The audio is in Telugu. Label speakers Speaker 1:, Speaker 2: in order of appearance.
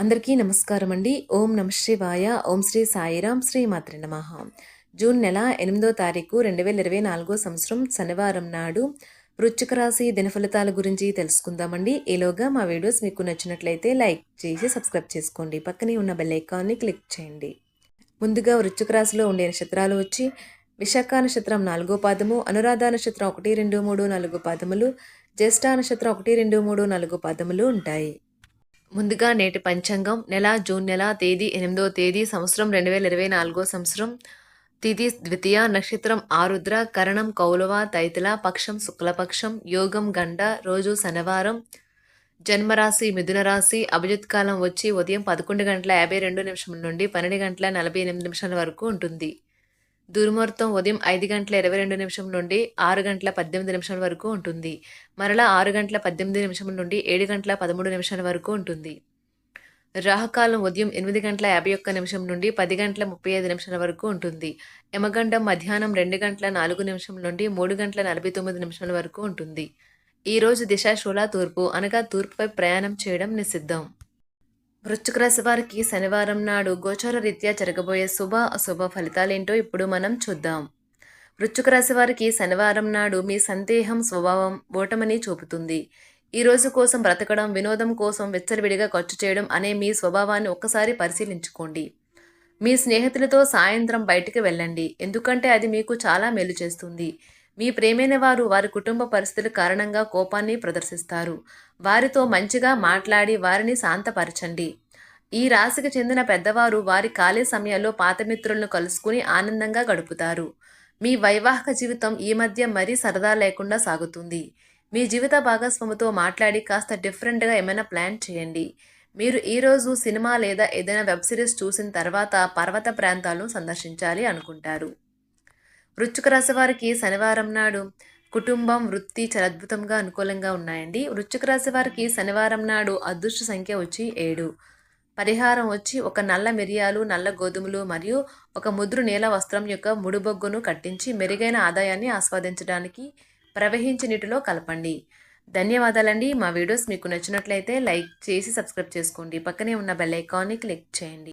Speaker 1: అందరికీ నమస్కారం అండి ఓం నమ శివాయ. ఓం శ్రీ సాయిరాం శ్రీ మాత్రి నమ. జూన్ నెల ఎనిమిదో తారీఖు రెండు వేల ఇరవై నాలుగో సంవత్సరం శనివారం నాడు వృచ్చిక రాశి దినఫలితాల గురించి తెలుసుకుందామండి. ఈలోగా మా వీడియోస్ మీకు నచ్చినట్లయితే లైక్ చేసి సబ్స్క్రైబ్ చేసుకోండి. పక్కనే ఉన్న బెల్ ఐకాన్ని క్లిక్ చేయండి. ముందుగా వృచ్చిక రాశిలో ఉండే నక్షత్రాలు వచ్చి విశాఖ నక్షత్రం నాలుగో పాదము అనురాధ నక్షత్రం ఒకటి రెండు మూడు నాలుగు పాదములు జ్యేష్ఠ నక్షత్రం ఒకటి రెండు మూడు నాలుగు పాదములు ఉంటాయి. ముందుగా నేటి పంచాంగం నెల జూన్ నెల తేదీ ఎనిమిదో తేదీ సంవత్సరం రెండు వేల ఇరవై నాలుగో సంవత్సరం. తిథి ద్వితీయ నక్షత్రం ఆరుద్ర కరణం కౌలవ తైతుల పక్షం శుక్లపక్షం యోగం గండ రోజు శనివారం. జన్మరాశి మిథున రాశి అభిజిత్ కాలం వచ్చి ఉదయం పదకొండు గంటల యాభై రెండు నిమిషం నుండి పన్నెండు గంటల నలభై ఎనిమిది నిమిషాల వరకు ఉంటుంది. దుర్ముహూర్తం ఉదయం ఐదు గంటల ఇరవై రెండు నిమిషం నుండి ఆరు గంటల పద్దెనిమిది నిమిషాల వరకు ఉంటుంది. మరలా ఆరు గంటల పద్దెనిమిది నిమిషం నుండి ఏడు గంటల పదమూడు నిమిషాల వరకు ఉంటుంది. రాహకాలం ఉదయం ఎనిమిది గంటల యాభై ఒక్క నిమిషం నుండి పది గంటల ముప్పై ఐదు నిమిషాల వరకు ఉంటుంది. యమగండం మధ్యాహ్నం రెండు గంటల నాలుగు నిమిషం నుండి మూడు గంటల నలభై తొమ్మిది నిమిషాల వరకు ఉంటుంది. ఈరోజు దిశాశూల తూర్పు అనగా తూర్పుపై ప్రయాణం చేయడం నిషిద్ధం. వృశ్చిక రాశి వారికి శనివారం నాడు గోచార రీత్యా జరగబోయే శుభ అశుభ ఫలితాలేంటో ఇప్పుడు మనం చూద్దాం. వృశ్చిక రాశి వారికి శనివారం నాడు మీ సందేహం స్వభావం ఓటమని చూపుతుంది. ఈ రోజు కోసం బ్రతకడం వినోదం కోసం వెచ్చలవిడిగా ఖర్చు చేయడం అనే మీ స్వభావాన్ని ఒక్కసారి పరిశీలించుకోండి. మీ స్నేహితులతో సాయంత్రం బయటికి వెళ్ళండి. ఎందుకంటే అది మీకు చాలా మేలు చేస్తుంది. మీ ప్రేమైన వారు వారి కుటుంబ పరిస్థితుల కారణంగా కోపాన్ని ప్రదర్శిస్తారు. వారితో మంచిగా మాట్లాడి వారిని శాంతపరచండి. ఈ రాశికి చెందిన పెద్దవారు వారి ఖాళీ సమయాల్లో పాత మిత్రులను కలుసుకుని ఆనందంగా గడుపుతారు. మీ వైవాహిక జీవితం ఈ మధ్య మరీ సరదా లేకుండా సాగుతుంది. మీ జీవిత భాగస్వామితో మాట్లాడి కాస్త డిఫరెంట్గా ఏమైనా ప్లాన్ చేయండి. మీరు ఈరోజు సినిమా లేదా ఏదైనా వెబ్ సిరీస్ చూసిన తర్వాత పర్వత ప్రాంతాలను సందర్శించాలి అనుకుంటారు. వృశ్చిక రాశి వారికి శనివారం నాడు కుటుంబం వృత్తి చాలా అద్భుతంగా అనుకూలంగా ఉన్నాయండి. వృశ్చిక రాశి వారికి శనివారం నాడు అదృష్ట సంఖ్య వచ్చి ఏడు. పరిహారం వచ్చి ఒక నల్ల మిరియాలు నల్ల గోధుమలు మరియు ఒక ముద్రు నీల వస్త్రం యొక్క ముడుబొగ్గును కట్టించి మెరుగైన ఆదాయాన్ని ఆస్వాదించడానికి ప్రవహించి నీటిలో కలపండి. ధన్యవాదాలండి. మా వీడియోస్ మీకు నచ్చినట్లయితే లైక్ చేసి సబ్స్క్రైబ్ చేసుకోండి. పక్కనే ఉన్న బెల్ ఐకాన్ని క్లిక్ చేయండి.